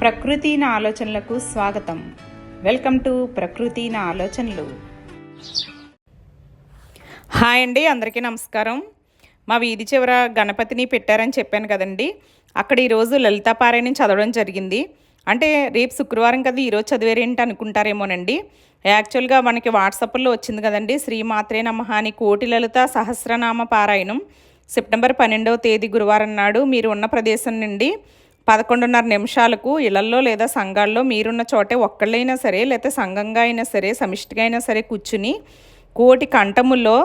ప్రకృతి నా ఆలోచనలకు స్వాగతం. వెల్కమ్ టు ప్రకృతి నా ఆలోచనలు. హాయ్ అండి అందరికీ నమస్కారం. మా వీధి చివర గణపతిని పెట్టారని చెప్పాను కదండి. అక్కడ ఈరోజు లలితాపారాయణం చదవడం జరిగింది. అంటే రేపు శుక్రవారం కదా ఈరోజు చదివేరేంటి అనుకుంటారేమోనండి. యాక్చువల్గా మనకి వాట్సాప్లో వచ్చింది కదండి శ్రీమాత్రే నమః అని కోటి లలిత సహస్రనామ పారాయణం. సెప్టెంబర్ పన్నెండవ తేదీ గురువారం నాడు మీరు ఉన్న ప్రదేశం నుండి పదకొండున్నర నిమిషాలకు ఇళ్ళల్లో లేదా సంఘాల్లో మీరున్న చోటే ఒక్కళ్ళైనా సరే లేకపోతే సంఘంగా అయినా సరే సమిష్టిగా అయినా సరే కూర్చుని కోటి కంఠముల్లో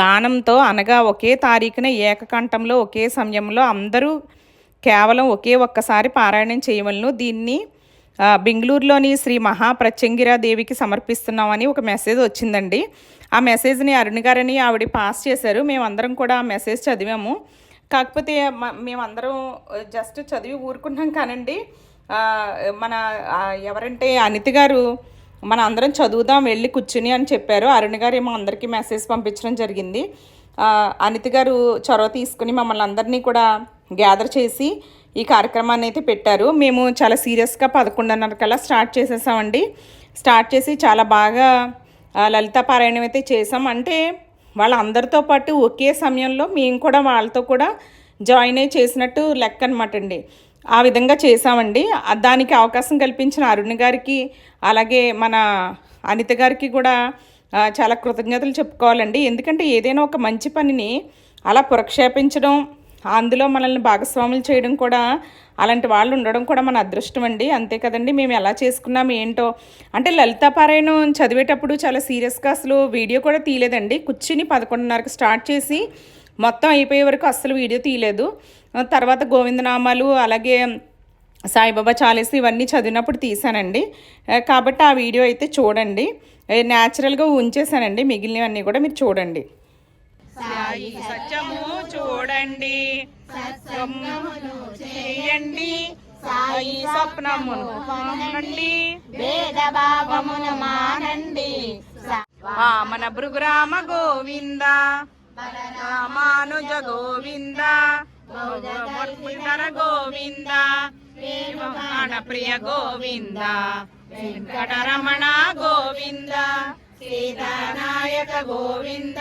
గానంతో అనగా ఒకే తారీఖున ఏకకంఠంలో ఒకే సమయంలో అందరూ కేవలం ఒకే ఒక్కసారి పారాయణం చేయవలను. దీన్ని బెంగళూరులోని శ్రీ మహాప్రత్యంగిరా దేవికి సమర్పిస్తున్నామని ఒక మెసేజ్ వచ్చిందండి. ఆ మెసేజ్ని అరుణ్ గారని ఆవిడ పాస్ చేశారు. మేమందరం కూడా ఆ మెసేజ్ చదివాము. కాకపోతే మ- మేమందరం జస్ట్ చదివి ఊరుకున్నాం కానండి. మన ఎవరంటే అనిత గారు మన అందరం చదువుదాం వెళ్ళి కూర్చుని అని చెప్పారు. అరుణ్ గారు ఏమో అందరికీ మెసేజ్ పంపించడం జరిగింది. అనిత గారు చొరవ తీసుకుని మమ్మల్ని అందరినీ కూడా గ్యాదర్ చేసి ఈ కార్యక్రమాన్ని అయితే పెట్టారు. మేము చాలా సీరియస్గా పదకొండున్నర కల్లా స్టార్ట్ చేసేసామండి. స్టార్ట్ చేసి చాలా బాగా ఆ, లలితా పారాయణం అయితే చేసాం. అంటే వాళ్ళందరితో పాటు ఒకే సమయంలో మేము కూడా వాళ్ళతో కూడా జాయిన్ అయ్యి చేసినట్టు లెక్క అనమాట అండి. ఆ విధంగా చేసామండి దానికి అవకాశం కల్పించిన అరుణ్ గారికి అలాగే మన అనిత గారికి కూడా చాలా కృతజ్ఞతలు చెప్పుకోవాలండి. ఎందుకంటే ఏదైనా ఒక మంచి పనిని అలా పురక్షేపించడం అందులో మనల్ని భాగస్వాములు చేయడం కూడా అలాంటి వాళ్ళు ఉండడం కూడా మన అదృష్టం అండి. అంతే కదండి మేము ఎలా చేసుకున్నాం ఏంటో. అంటే లలితాపారాయణం చదివేటప్పుడు చాలా సీరియస్గా అసలు వీడియో కూడా తీయలేదండి. కూర్చుని పదకొండున్నరకు స్టార్ట్ చేసి మొత్తం అయిపోయే వరకు అస్సలు వీడియో తీయలేదు. తర్వాత గోవిందనామాలు అలాగే సాయిబాబా చాలీస్ ఇవన్నీ చదివినప్పుడు తీసానండి కాబట్టి ఆ వీడియో అయితే చూడండి. న్యాచురల్గా ఉంచేసానండి మిగిలినవన్నీ కూడా మీరు చూడండి. సాయి సత్యము చూడండి. చేయండి సాయి స్వప్నమును పొందండి భేదభావమును మానండి. వామన భృగురామ గోవింద. రామానుజ గోవింద. మురళీధర గోవింద. ప్రియ గోవింద. వెంకటరమణ గోవింద. సీతానాయక గోవింద.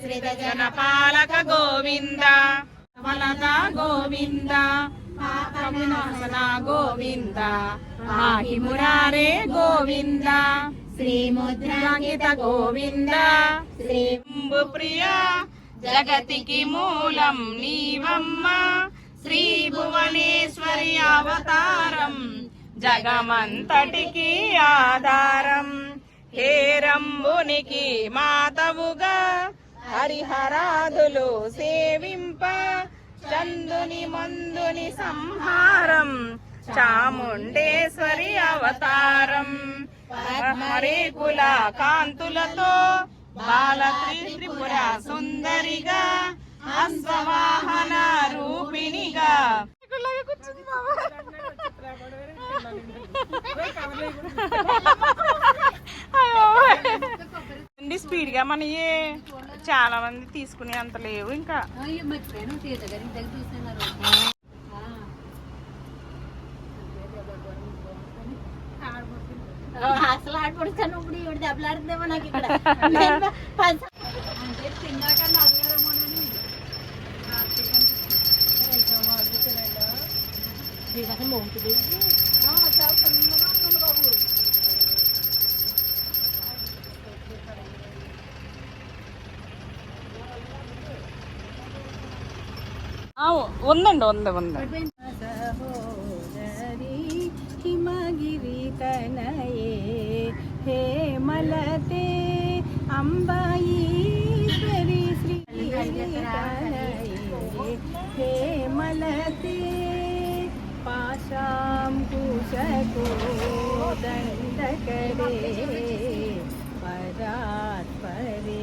శ్రీజన పాలక గోవింద వలద గోవింద పాపవినాశన గోవింద మాహి మురారే గోవింద శ్రీముద్రాంగిత గోవింద శ్రీంబు ప్రియ జగతికి మూలం నీవమ్మ శ్రీ భువనేశ్వరి అవతారం జగమంతటికి ఆధారం హేరంబునికి మాతవుగా హరిహరాదులు సేవింప చందుని మందుని సంహారం చాముండేశ్వరి అవతారం. హరేకుల కాంతులతో బాల త్రిపుర సుందరిగా అశ్వవాహన రూపిణిగా. అండి స్పీడ్గా మన చాలా మంది తీసుకునే అంత లేవు ఇంకా. అసలు ఆడపడుతాను ఇప్పుడు ఈవిడ దెబ్బలాడుతుందేమో నాకు ఇక్కడ. నేను పది సా- అంటే తిన్నాక ആ ഒന്നുണ്ട് ഒന്ന് ഒന്ന് ഹിമഗിരി തനയേ ഹേ മലതേ അംബായീശ്വരി ശ്രീ ഹേ മലതേ പാശാം കുശകോദണ്ഡകരേ പരാത്പരേ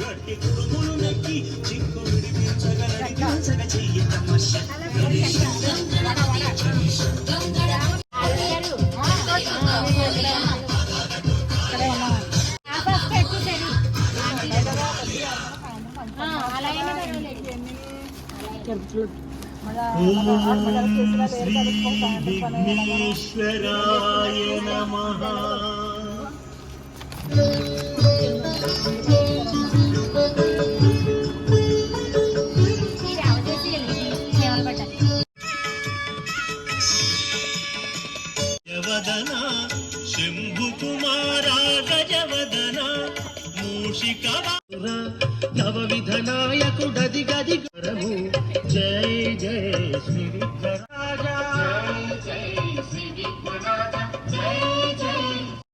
ఆవిడకి ఆ ఫస్ట్ ఎక్కించండి. ఆ, అలా అయినా పర్వాలేదు. విఘ్నేశ్వరాయ నమః నవ విధ నాయకుడది గది గరము.